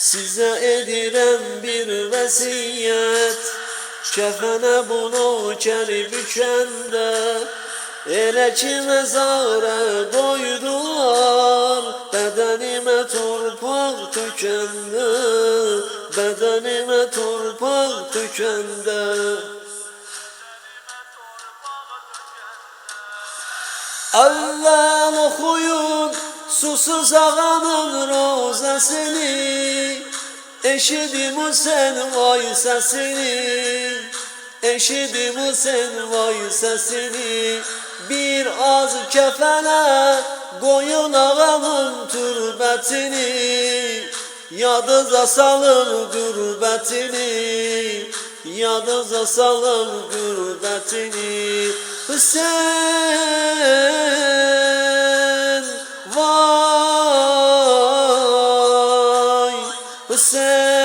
Size edirəm bir vəsiyyət Kəfənə bunu kəri bükəndə Elə ki məzara qoydular Bədənimə torpaq tökəndə Bədənimə torpaq tökəndə Allah susuz ağanın rozasını Eşidim sen vay sesini. Eşidim sen vay sesini Bir az kefene koyun ağamın türbetini. Yadınıza salın gürbetini Yadınıza salın gürbetini Hüseyin vay Hüseyin